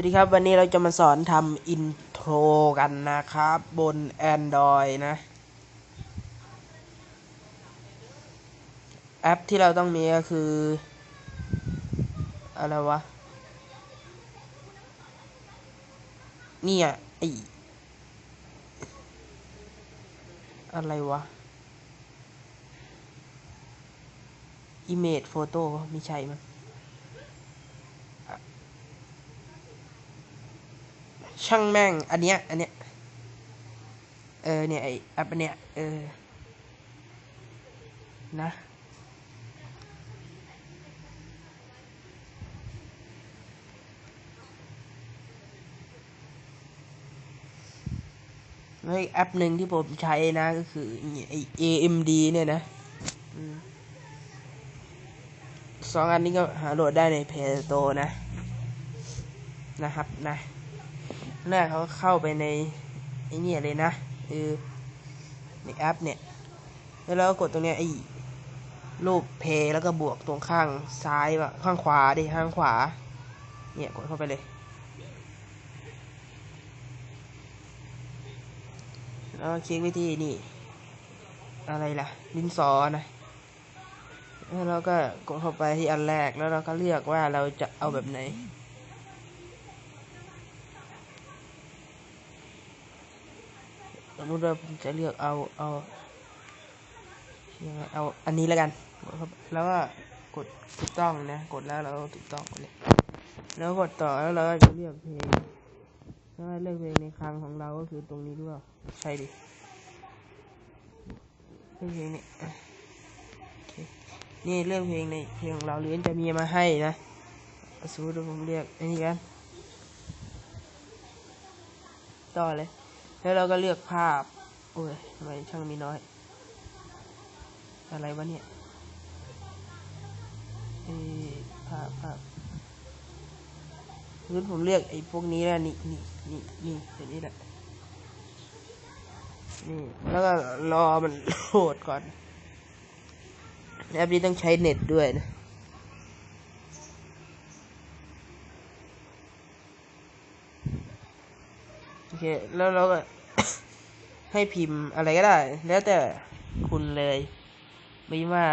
วัสดีครับ วันนี้เราจะมาสอนทำอินโทรกันนะครับ บน Android นะ แอปที่เราต้องมีก็คือ อะไรวะ เนี่ยไออะไรวะ Image Photo ไม่ใช่มั้ง ช่างแม่ง อันเนี้ย อันเนี้ย เออ เนี่ยไอแอปอันเนี้ย เออ นะ แล้วอีกแอปหนึ่งที่ผมใช้นะก็คือไอ AMD เนี่ยนะสองอันนี้ก็หาโหลดได้ใน Play Store นะ นะครับนะ แรกเขาเข้าไปในไอ้นี่เลยนะเออในแอปเนี่ยแล้วเราก็กดตรงเนี้ยไอ้รูปเพย์แล้วก็บวกตรงข้างซ้ายวะข้างขวาดิข้างขวา เนี่ยกดเข้าไปเลยแล้วคลิกวิธีนี่ อะไรล่ะดินสอนะแล้วเราก็กดเข้าไปที่อันแรกแล้วเราก็เลือกว่าเราจะเอาแบบไหน สมมติว่าผมจะเลือกเอาเอายังไงเอาอันนี้แล้วกันแล้วก็กดถูกต้องนะ กดแล้วเราถูกต้องเลยแล้วกดต่อแล้วเราก็จะเลือกเพลงแล้วเลือกเพลงในคลังของเราก็คือตรงนี้ด้วยใช่ดิเลือกเพลงนี้อ่นี่เลือกเพลงในเพลงของเราหรือจะมีมาให้นะสมมติผมเรียกอันนี้กันต่อเลย แล้วเราก็เลือกภาพ โอ้ยทำไมช่างมีน้อย อะไรวะเนี่ยเอภาพภาพงั้นผมเลือกไอ้พวกนี้แล้วนี่นี่นี่นี่ตัวนี้แหละนี่แล้วก็รอมันโหลดก่อนแอปนี้ต้องใช้เน็ตด้วยนะ โอเค แล้วเราก็ให้พิมพ์อะไรก็ได้ แล้วแต่คุณเลยไม่ว่า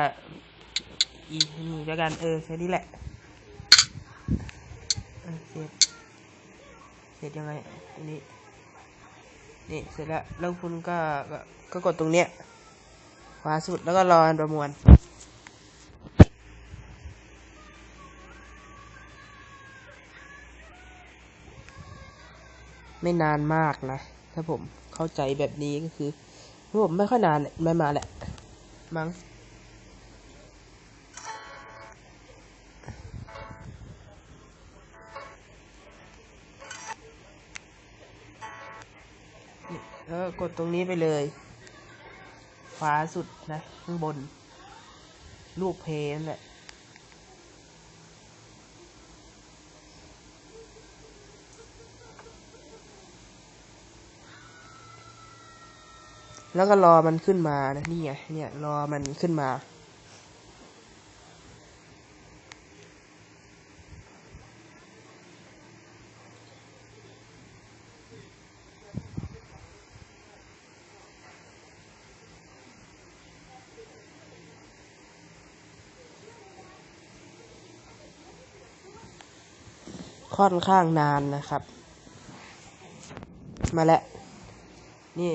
อีนี่แล้วกันเออแค่นี้แหละเสร็จเสร็จยังไงอันนี้นี่เสร็จแล้วแล้วคุณก็ก็กดตรงเนี้ยขวาสุดแล้วก็รอประมวล ไม่นานมากนะ ถ้าผมเข้าใจแบบนี้ก็คือผมไม่ค่อยนานไม่มาแหละ มั้งนี่แล้วก็กดตรงนี้ไปเลย ขวาสุดนะ ข้างบน รูปเพลนั่นแหละ แล้วก็รอมันขึ้นมานะนี่ไงเนี่ยรอมันขึ้นมา ค่อนข้างนานนะครับ มาแล้วนี่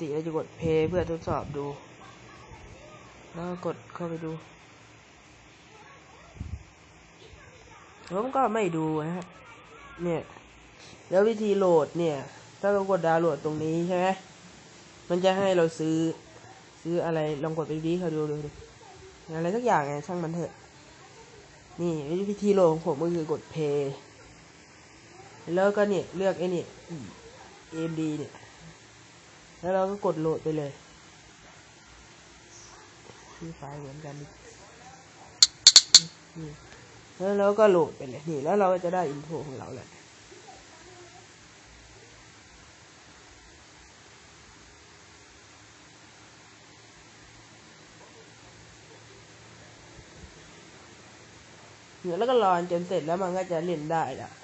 ติเราจะกดเพย์เพื่อทดสอบดู แล้วก็กดเข้าไปดูผมก็ไม่ดูนะฮะเนี่ยแล้ววิธีโหลดเนี่ย ถ้าเรากดดาวน์โหลดตรงนี้ใช่ไหมมันจะให้เราซื้อซื้ออะไรลองกดไปดีเขาดูดูดูอะไรสักอย่างไงช่างมันเถอะ นี่วิธีโหลดของผมก็คือกดเพย์แล้วก็เนี่ยเลือกไอ้นี่ AMD เนี่ย แล้วเราก็กดโหลดไปเลยชื่อไฟล์เหมือนกันแล้วเราก็โหลดไปเลยนี่แล้วเราก็จะได้อินโทรของเราแหละแล้วก็รอจนเสร็จแล้วมันก็จะเล่นได้ละ